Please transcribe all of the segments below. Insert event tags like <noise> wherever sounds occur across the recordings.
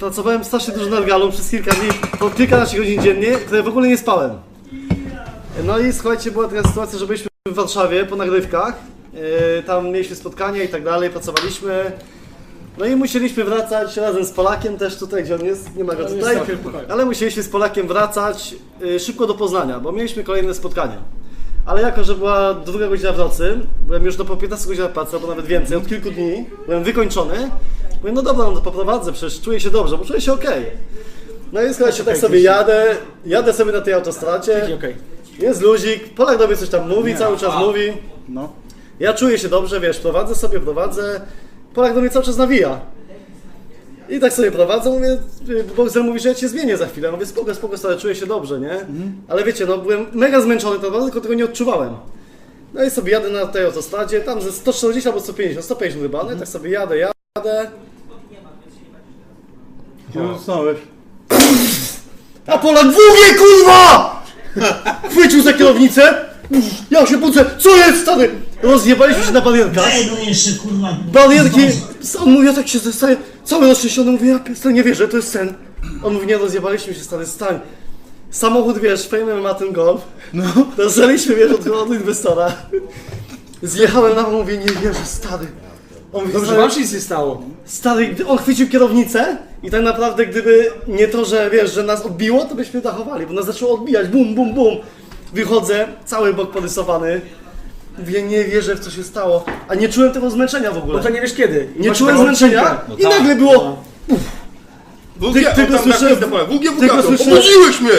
pracowałem strasznie dużo nad galą przez kilka dni, po kilkanaście godzin dziennie, które w ogóle nie spałem. No i słuchajcie, była taka sytuacja, że byliśmy w Warszawie po nagrywkach. Yy, tam mieliśmy spotkania i tak dalej, pracowaliśmy. No i musieliśmy wracać razem z Polakiem też tutaj, gdzie on jest, nie ma go tutaj. Ale musieliśmy z Polakiem wracać yy, szybko do Poznania, bo mieliśmy kolejne spotkania. Ale jako, że była druga godzina w nocy, byłem już do po 15 godzinach pracy, albo nawet więcej, od kilku dni, byłem wykończony. Mówię, no dobra, no to poprowadzę, przecież czuję się dobrze, bo czuję się okej. No i słuchajcie, tak sobie jadę, jadę sobie na tej autostradzie, Okej. jest luzik, Polak do mnie coś tam mówi, cały czas mówi. No. Ja czuję się dobrze, wiesz, prowadzę sobie, prowadzę. Polak do mnie cały czas nawija. I tak sobie prowadzę, mówię, Bogdan mówi, że ja cię zmienię za chwilę. Mówię, spoko, spoko, stale, czuję się dobrze, nie? Ale wiecie, no byłem mega zmęczony tak naprawdę, tylko tego nie odczuwałem. No i sobie jadę na tej autostradzie, tam ze 140 albo 150, 150 chyba, no i tak sobie jadę, jadę. Gdzie zostałeś? A Polak wówie, kurwa! Chwycił za kierownicę, ja się budzę, co jest, stary? Rozjebaliśmy się na barierkach. No jeszcze kurwa. Barierki, on mówi, ja tak się zestaję, cały roztrzęsiony, mówię, ja pierdolę, nie wierzę, to jest sen. On mówi, nie rozjebaliśmy się, stary, stań. Samochód, wiesz, Fame ma ten golf, no. dostaliśmy, wiesz, od, od inwestora. Zjechałem na mówię, nie wierzę, stary. On mówi, Dobrze, stary, wam się nic nie stało. stary, on chwycił kierownicę i tak naprawdę, gdyby nie to, że wiesz, że nas odbiło, to byśmy dachowali, bo nas zaczęło odbijać, bum, bum, bum. Wychodzę, cały bok porysowany. Mówię, nie wierzę w co się stało, a nie czułem tego zmęczenia w ogóle. Bo to nie wiesz kiedy. I Nie masz czułem zmęczenia i nagle było. Wugie, Ty- on tam słyszę- napisał, powiem, Wugie, Wugato, obudziłeś mnie!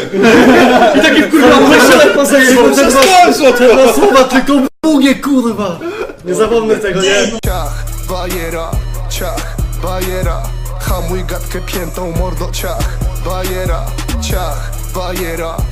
<laughs> I takie kurwa myślę po sobie, bo te Przestałem dwa, te dwa słowa tylko długie kurwa. Nie zapomnę tego, nie? Ciach, bajera, ciach, bajera Hamuj gadkę piętą, mordo, ciach, bajera, ciach, bajera